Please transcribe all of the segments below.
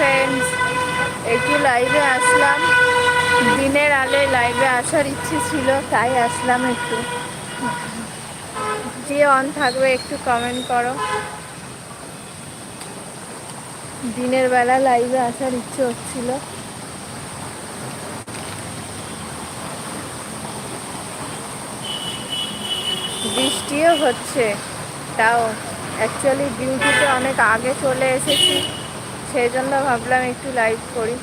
Friends একটু লাইভে আসলাম। দিনের আলোয় লাইভে আসার ইচ্ছে ছিল, তাই আসলাম একটু। যে অন থাকবে একটু কমেন্ট করো। দিনের বেলা লাইভে আসার ইচ্ছে হচ্ছিল। বৃষ্টিও হচ্ছে, তাও অ্যাকচুয়ালি ডিউটিতে অনেক আগে চলে এসেছি। সেই জন্য ভাবলাম একটু লাইভ করি।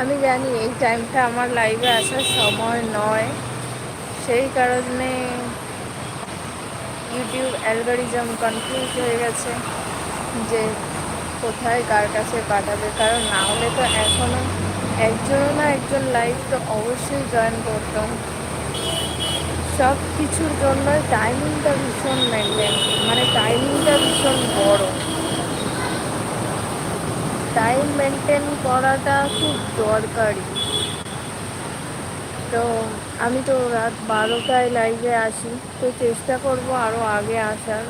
আমি জানি এই টাইমটা আমার লাইভে আসার সময় নয়। সেই কারণে ইউটিউব অ্যালগোরিজম কনফিউজ হয়ে গেছে যে কোথায় কার কাছে পাঠাবে। কারণ না হলে তো এখনও একজনও না একজন লাইভ তো অবশ্যই জয়েন করতাম সব কিছুর জন্য টাইমিংটা ভীষণ মেনটেন মানে টাইমিংটা ভীষণ বড়। টাইম মেনটেন করাটা খুব দরকারি। তো আমি তো রাত বারোটায় লাইভে আসি, তো চেষ্টা করব আরও আগে আসার।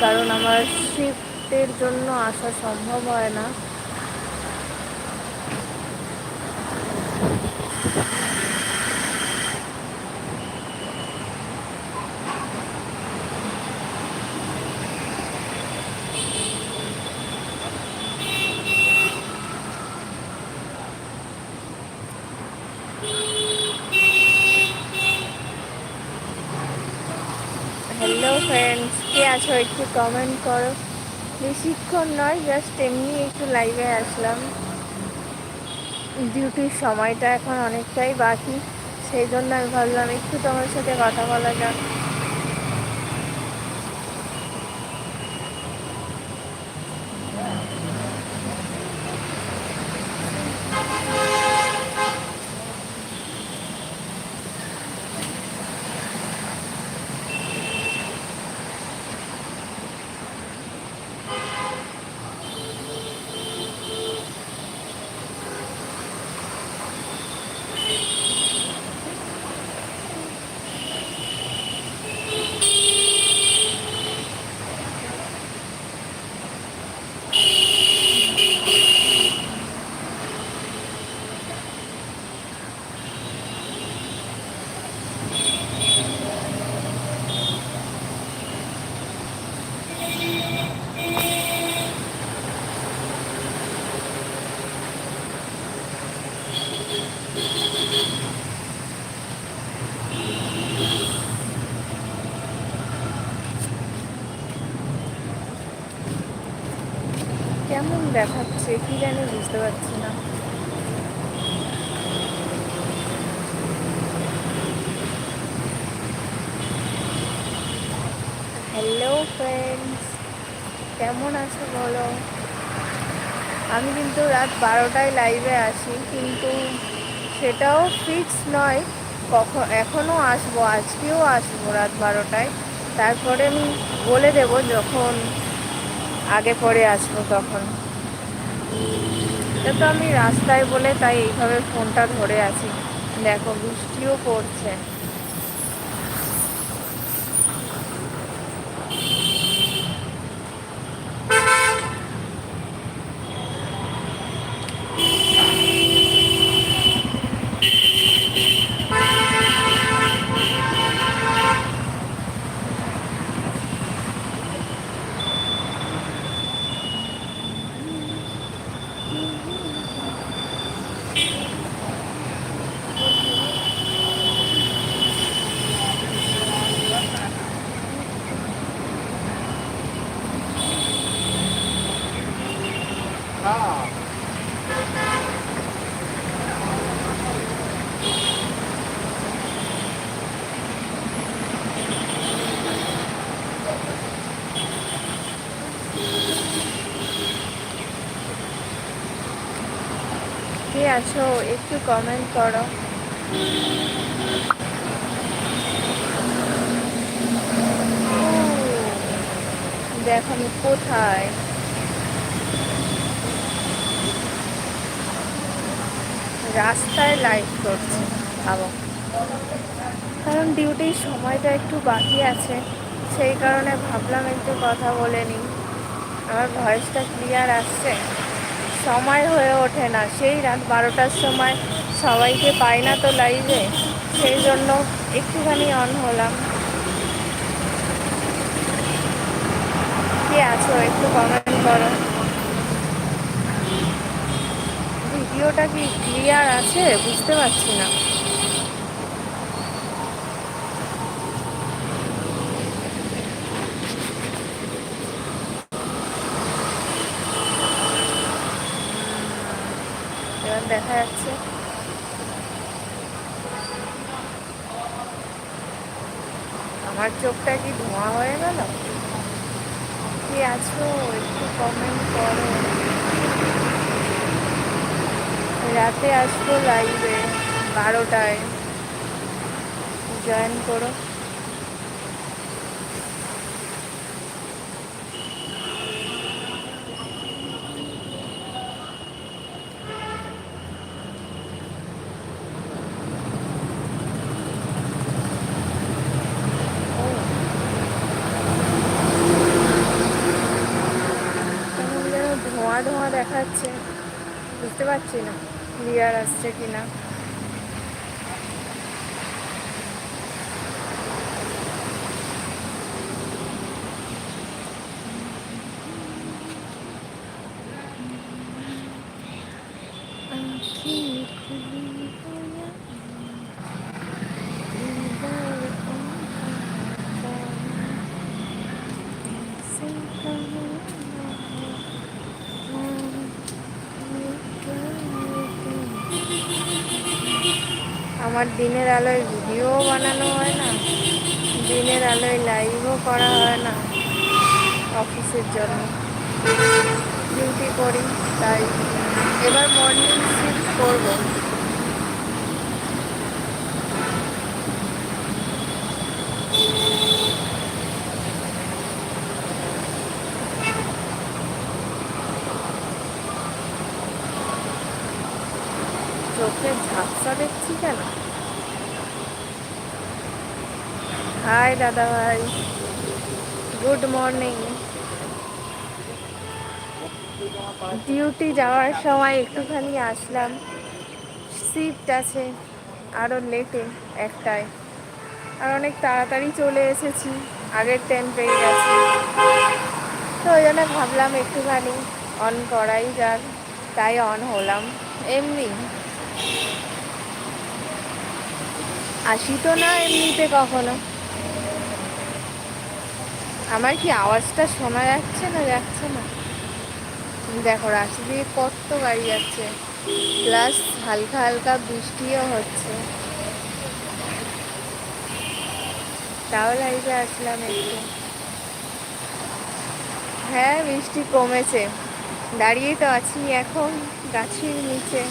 কারণ আমার শিফটের জন্য আসা সম্ভব হয় না হ্যালো ফ্রেন্ডস কে আছো একটু কমেন্ট করো। বেশিক্ষণ নয় জাস্ট এমনি একটু লাইভে আসলাম। ডিউটির সময়টা এখন অনেকটাই বাকি, সেই জন্য আমি ভাবলাম একটু তোমার সাথে কথা বলা যাক কেমন দেখাচ্ছে, কি জানি বুঝতে পারছি না। হ্যালো ফ্রেন্ডস কেমন আছো বলো? আমি কিন্তু রাত বারোটায় লাইভে আসি কিন্তু সেটাও ফিক্স নয়। কখন এখনও আসব, আজকেও আসব রাত বারোটায়। তারপরে আমি বলে দেব যখন আগে পরে আসব তখন। এটা তো আমি রাস্তায় বলে তাই এইভাবে ফোনটা ধরে আছি। দেখো বৃষ্টিও পড়ছে। আছো, একটু কমেন্ট করো। দেখো আমি কোথায়? রাস্তায় লাইট করছি, ভাবো। কারণ ডিউটির সময়টা একটু বাকি আছে, সেই কারণে ভাবলাম একটু কথা বলে নিই। আমার ভয়েসটা ক্লিয়ার আসছে? সময় হয়ে ওঠে না। সেই রাত বারোটার সময় সবাইকে পায় না তো লাইভে সেই জন্য একটুখানি অন হলাম। কে আছো একটু কমেন্ট করো। ভিডিওটা কি ক্লিয়ার আছে? বুঝতে পারছি না এবার দেখা যাচ্ছে আমার চোখটা কি ধোঁয়া হয়ে গেল? কি আছো? একটু কমেন্ট করো। রাতে আসব লাইভে বারোটায়। জয়েন করো। আমার দিনের আলোয় ভিডিও বানানো হয় না? দিনের আলোয় লাইভও করা হয় না অফিসের জন্য। ডিউটি করি, তাই। এবার মর্নিং শিফট করব চোখে ঝাপসা দেখছি কেন হাই দাদা ভাই গুড মর্নিং ডিউটি যাওয়ার সময় একটুখানি আসলাম। শিফট আছে আরও লেটে একটায়। আর অনেক তাড়াতাড়ি চলে এসেছি, আগের ট্রেন পেয়ে গেছি। তো ওই জন্য ভাবলাম একটুখানি অন করাই যাক, তাই অন হলাম। এমনি। আসি তো না এমনিতে কখনো? আমার কি আওয়াজটা শোনা যাচ্ছে না যাচ্ছে না? দেখো, রাস্তা দিয়ে কত গাড়ি যাচ্ছে। প্লাস হালকা হালকা বৃষ্টিও হচ্ছে। তাও লাইভে আসলাম একটু। হ্যাঁ বৃষ্টি কমেছে। দাঁড়িয়ে তো আছি এখন গাছের নিচে।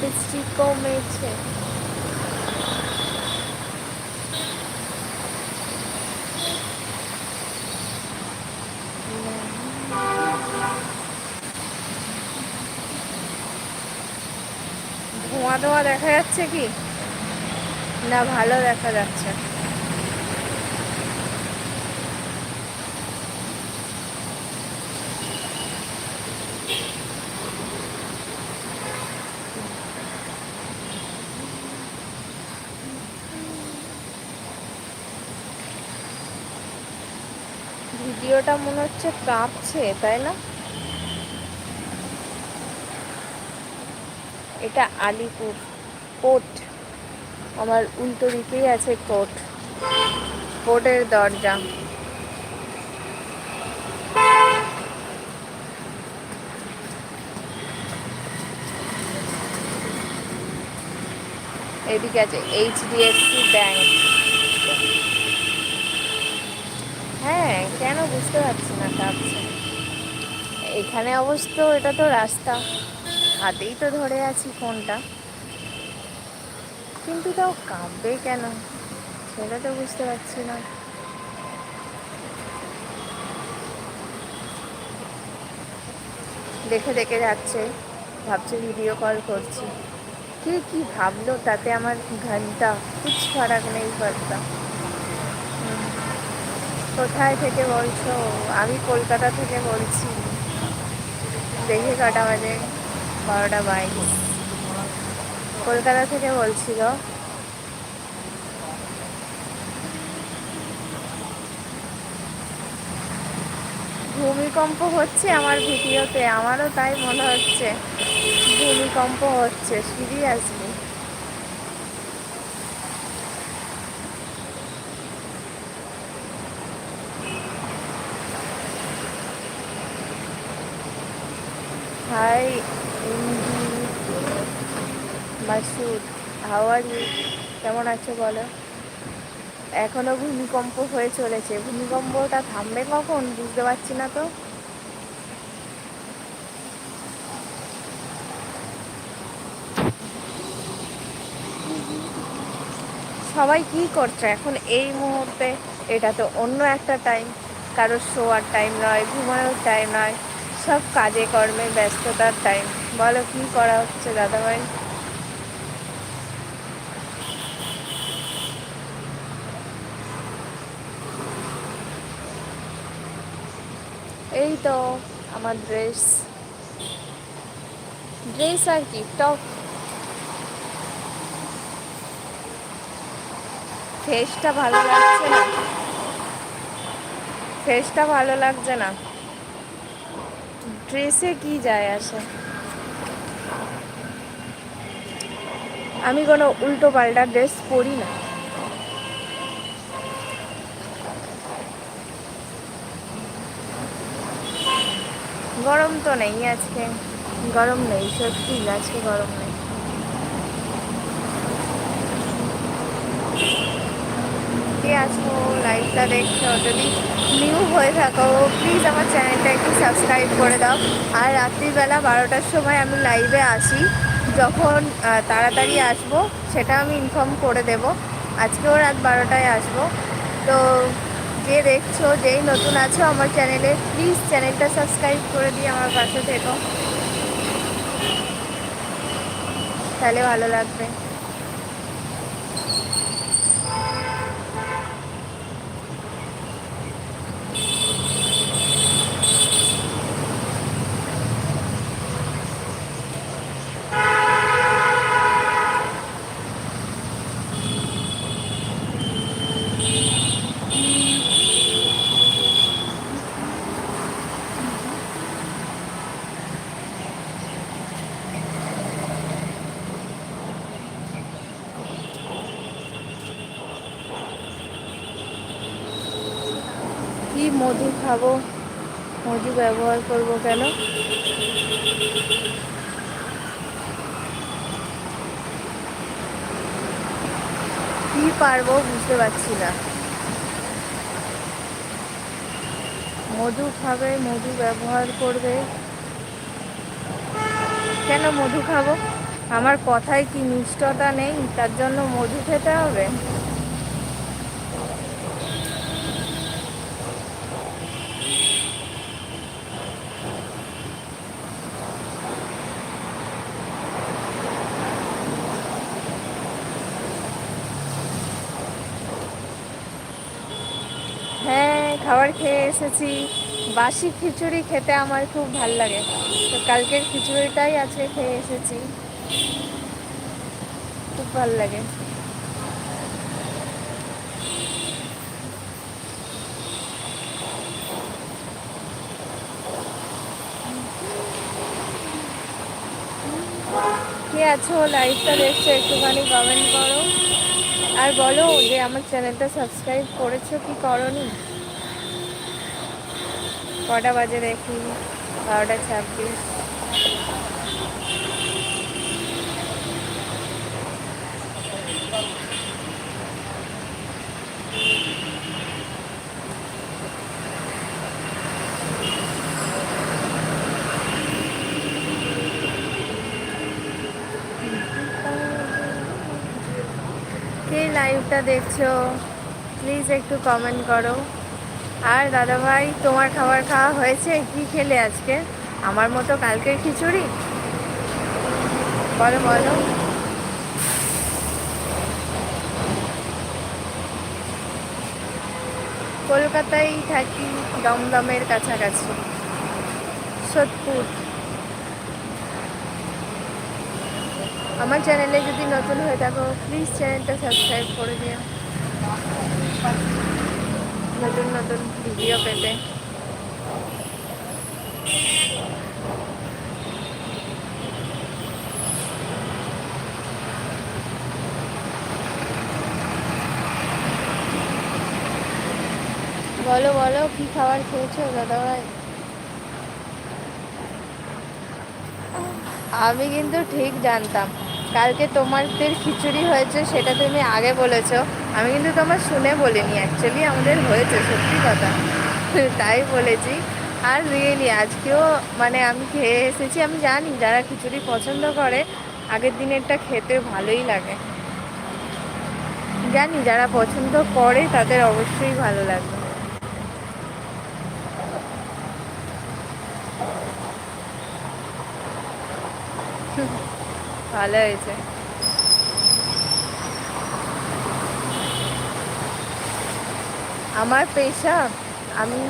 বৃষ্টি কমেছে। ধোঁয়া দেখা যাচ্ছে কি? না ভালো দেখা যাচ্ছে। ভিডিওটা মনে হচ্ছে কাঁপছে তাই না? এটা আলিপুর কোর্ট। আমার উল্টো দিকেই আছে কোর্ট। কোর্টের দরজা। এদিকে আছে এইচডিএফসি ব্যাংক। হ্যাঁ কেন বুঝতে পারছি না কাঁপছে এখানে অবশ্য এটা তো রাস্তা। হাতেই তো ধরে আছি ফোনটা। কিন্তু তাও কাঁপবে কেন? সেটা তো বুঝতে পারছি না। দেখে দেখে যাচ্ছে, ভাবছে ভিডিও কল করছি। কে কি ভাবলো তাতে আমার ঘণ্টা? কুছ ফারাক নেই পড়তা কোথায় থেকে বলছো? আমি কলকাতা থেকে বলছি। দেখে কাটা বাজে। বারোটা বাইশ কলকাতা থেকে বলছিল। ভূমিকম্প হচ্ছে আমার ভিডিওতে, আমারও তাই মনে হচ্ছে। ভূমিকম্প হচ্ছে, সিরিয়াসলি। হাই মাসুদ হাওয়ার, কেমন আছো বলো? এখনও ভূমিকম্প হয়ে চলেছে। ভূমিকম্পটা থামবে কখন বুঝতে পারছি না তো। সবাই কি করছে? এখন এই মুহূর্তে এটা তো অন্য একটা টাইম কারোর শোয়ার টাইম নয়, ঘুমানোর টাইম নয়। সব কাজে কর্মে ব্যস্ততার টাইম বলো কি করা হচ্ছে দাদাভাই? এই তো, আমার ড্রেস ড্রেস আর কি টপ ফেসটা ভালো লাগছে না। ফেসটা ভালো লাগছে না। ড্রেসে কি যায় আসে? আমি কোনো উল্টো পাল্টা ড্রেস পরি না। গরম তো নেই আজকে। গরম নেই, সত্যি আজকে গরম নেই। কে আছো লাইভটা দেখছ? যদি নিউ হয়ে থাকো প্লিজ আমার চ্যানেলটা একটু সাবস্ক্রাইব করে দাও। আর রাত্রিবেলা বারোটার সময় আমি লাইভে আসি। যখন তাড়াতাড়ি আসব, সেটা আমি ইনফর্ম করে দেব। আজকেও রাত বারোটায় আসব। তো যে দেখছ, যেই নতুন আছো আমার চ্যানেলে প্লিজ চ্যানেলটা সাবস্ক্রাইব করে দিয়ে আমার পাশে থেকো। তাহলে ভালো লাগবে কি মধু খাব মধু ব্যবহার করব কেন? কি পারব বুঝতে পারছি না। মধু খাবে, মধু ব্যবহার করবে। কেন মধু খাব? আমার কথায় কি নিষ্ঠতা নেই? তার জন্য মধু খেতে হবে হ্যাঁ খাবার খেয়ে এসেছি। বাসি খিচুড়ি খেতে আমার খুব ভালো লাগে। তো কালকের খিচুড়িটাই আজকে খেয়ে এসেছি। খুব ভালো লাগে। কে আছো? লাইভটা দেখছ? একটুখানি কমেন্ট করো। আর বলো যে আমার চ্যানেলটা সাবস্ক্রাইব করেছ কি করনি? কটা বাজে দেখি? বারোটা ছাব্বিশ। কে লাইভটা দেখছ? প্লিজ একটু কমেন্ট করো। আর দাদাভাই, তোমার খাবার খাওয়া হয়েছে? কি খেলে আজকে? আমার মতো কালকের খিচুড়ি? বলো বলো। কলকাতায় থাকি দমদমের কাছাকাছি। সোদপুর আমার চ্যানেলে যদি নতুন হয়ে থাকো প্লিজ চ্যানেলটা সাবস্ক্রাইব করে দিও। নতুন নতুন ভিডিও পেতে। বলো বলো কি খাবার খেয়েছো দাদাভাই? আমি কিন্তু ঠিক জানতাম। কালকে তোমাদের খিচুড়ি হয়েছে, সেটা তুমি আগে বলেছ। আমি কিন্তু তোমার শুনে বলিনি অ্যাকচুয়ালি আমাদের হয়েছে, সত্যি কথা। তাই বলেছি। আর রিয়েলি, আজকেও মানে আমি খেয়ে এসেছি, আমি জানি যারা খিচুড়ি পছন্দ করে, আগের দিনেরটা খেতে ভালোই লাগে। জানি যারা পছন্দ করে, তাদের অবশ্যই ভালো লাগবে। ভালো হয়েছে। আমার পেশা, আমি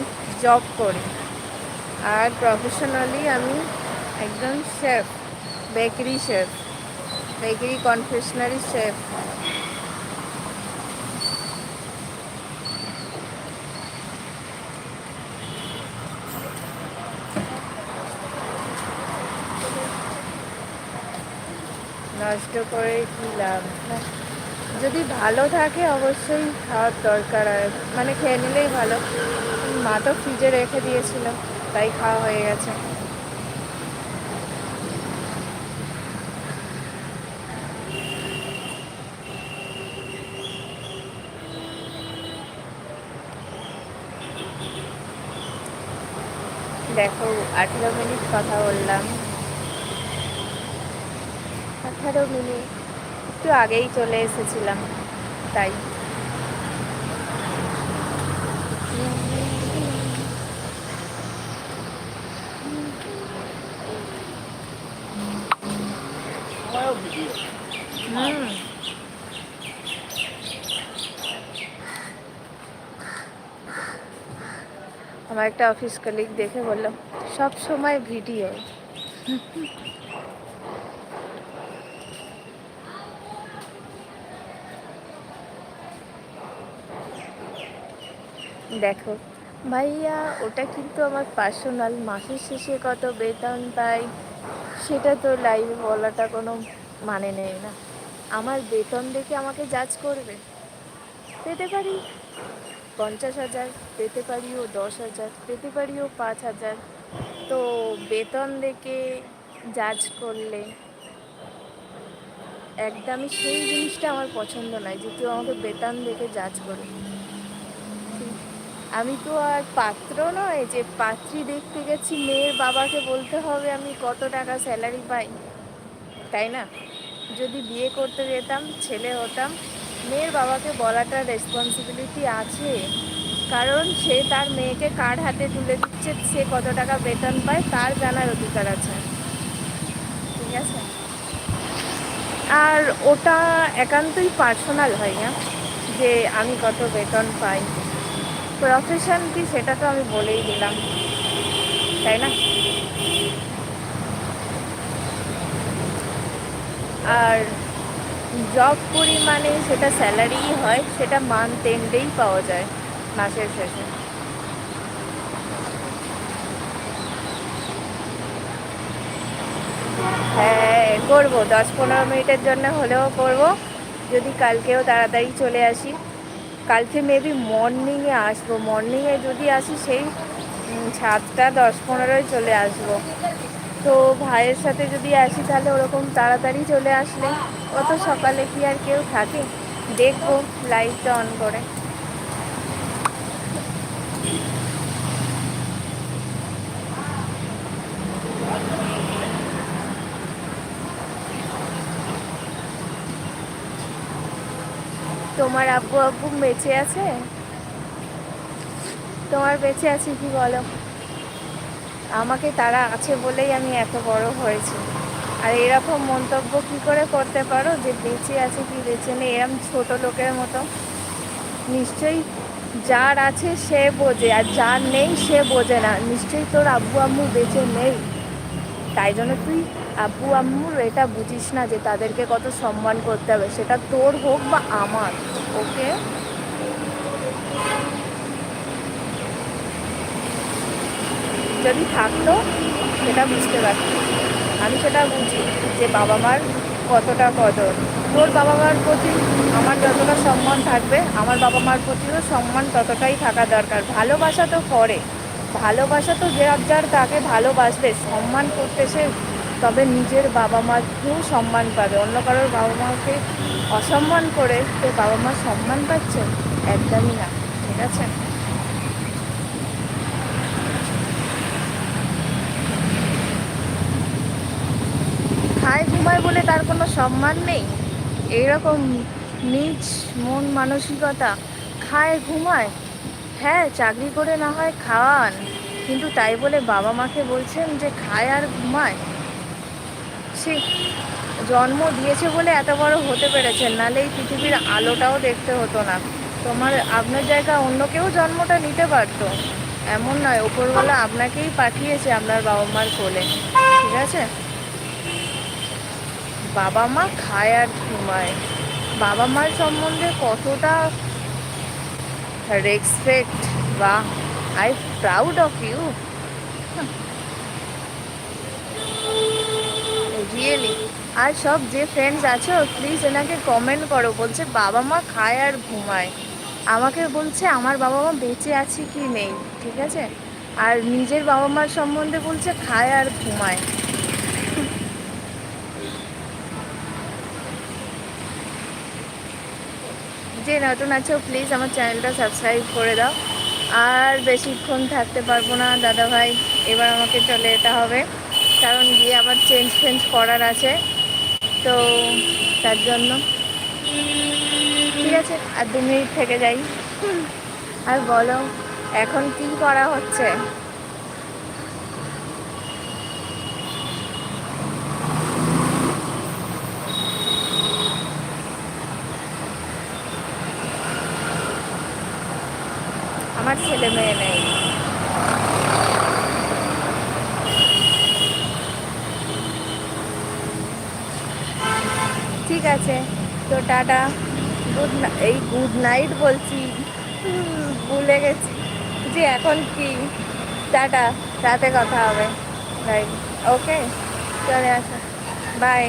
জব করি। আর প্রফেশনালি আমি একজন chef bakery chef bakery confectionery chef নষ্ট করে কী লাভ? যদি ভালো থাকে অবশ্যই খাওয়ার দরকার মানে খেয়ে নিলেই ভালো। মা তো ফ্রিজে রেখে দিয়েছিল, তাই খাওয়া হয়ে গেছে। দেখো, আঠেরো মিনিট কথা বললাম। আঠারো মিনিট। একটু আগেই চলে এসেছিলাম, তাই। আমার একটা অফিস কলিগ দেখে বললাম সব সময় ভিডিও দেখো। ভাইয়া, ওটা কিন্তু আমার পার্সোনাল মাসের শেষে কত বেতন পাই, সেটা তো লাইভে বলাটা কোনো মানে নেই না। আমার বেতন দেখে আমাকে জাজ করবে। পেতে পারি। পঞ্চাশ হাজার, পেতে পারিও দশ হাজার, পেতে পারিও পাঁচ হাজার। তো বেতন দেখে জাজ করলে একদমই সেই জিনিসটা আমার পছন্দ নয় যে কেউ আমাকে বেতন দেখে জাজ করে আমি তো আর পাত্র নয় যে পাত্রী দেখতে গেছি, মেয়ের বাবাকে বলতে হবে আমি কত টাকা স্যালারি পাই। তাই না? যদি বিয়ে করতে যেতাম, ছেলে হতাম, মেয়ের বাবাকে বলাটা রেসপন্সিবিলিটি আছে। কারণ সে তার মেয়েকে কার হাতে তুলে দিচ্ছে, সে কত টাকা বেতন পায়, তার জানার অধিকার আছে। ঠিক আছে? আর ওটা একান্তই পার্সোনাল হয় না যে আমি কত বেতন পাই। প্রফেশন কি সেটা তো আমি বলেই দিলাম। তাই না? আর জব করি মানে সেটা স্যালারিই হয়, সেটা মান্থ এন্ডেই পাওয়া যায়, মাসের শেষে। হ্যাঁ করব। দশ পনেরো মিনিটের জন্য হলেও করব। যদি কালকেও তাড়াতাড়ি চলে আসি। কালকে মেবি মর্নিংয়ে আসব। মর্নিংয়ে যদি আসি সেই সাতটা, দশ, পনেরোয় চলে আসব। তো ভাইয়ের সাথে যদি আসি তাহলে ওরকম তাড়াতাড়ি চলে আসলে, অত সকালে কি আর কেউ থাকে? দেখব লাইটটা অন করে। তোমার আব্বু আব্বু বেঁচে আছে? তোমার বেঁচে আছে কি বলো? আমাকে তারা আছে বলেই আমি এত বড় হয়েছি। আর এরকম মন্তব্য কি করে করতে পারো যে বেঁচে আছে কি বেঁচে নেই? এরম ছোট লোকের মতো। নিশ্চয়ই যার আছে সে বোঝে, আর যার নেই সে বোঝে না। নিশ্চয়ই তোর আব্বু আম্মু বেঁচে নেই। তাই জন্য তুই আব্বু আম্মুর এটা বুঝিস না যে তাদেরকে কত সম্মান করতে হবে। সেটা তোর হোক বা আমার, ওকে? যদি থাকতো, সেটা বুঝতে পারতি। আমি সেটা বুঝি যে বাবা মার কতটা কদর। তোর বাবা মার প্রতি আমার যতটা সম্মান থাকবে, আমার বাবা মার প্রতিও সম্মান ততটাই থাকা দরকার। ভালোবাসা তো করে। ভালোবাসা তো যে যার তাকে ভালোবাসবে। সম্মান করতে সে তবে নিজের বাবা মাকেও সম্মান পাবে। অন্য কারোর বাবা মাকে অসম্মান করে সে বাবা মা সম্মান পাচ্ছে, একদমই না। ঠিক আছে? খায় ঘুমায় বলে তার কোনো সম্মান নেই? এইরকম নিজ মন মানসিকতা। খায় ঘুমায়। হ্যাঁ চাকরি করে না হয় খাওয়ান। কিন্তু তাই বলে বাবা মাকে বলছেন যে খায় আর ঘুমায়। সে জন্ম দিয়েছে বলে এত বড় হতে পেরেছেন, নাহলে এই পৃথিবীর আলোটাও দেখতে হতো না। তোমার আপনার জায়গায় অন্য কেউ জন্মটা নিতে পারতো? এমন নয় ওপরওয়ালা আপনাকেই পাঠিয়েছে আপনার বাবা মার কোলে, ঠিক আছে? বাবা মা খায় আর ঘুমায়। বাবা মার সম্বন্ধে কতটা রেসপেক্ট বা I proud of you really আর সব যে ফ্রেন্ডস আছো প্লিজ এনাকে কমেন্ট করো। বলছে, বাবা মা খায় আর ঘুমায়। আমাকে বলছে, আমার বাবা মা বেঁচে আছে কি নেই? ঠিক আছে? আর নিজের বাবা মার সম্বন্ধে বলছে, খায় আর ঘুমায়। যে নতুন আছো প্লিজ আমার চ্যানেলটা সাবস্ক্রাইব করে দাও। আর বেশিক্ষণ থাকতে পারব না দাদা ভাই এবার আমাকে চলে যেতে হবে। কারণ গিয়ে আবার চেঞ্জ ফেঞ্জ করার আছে। তো তার জন্য। ঠিক আছে, আর দু মিনিট থেকে যাই। আর বলো, এখন কি করা হচ্ছে? আমার ছেলে মেয়ে নেই। ঠিক আছে। তো টাটা। গুড এই গুড নাইট বলছি। ভুলে গেছি। যে এখন কি? টাটা, রাতে কথা হবে। রাইট ওকে চলে আসো। বাই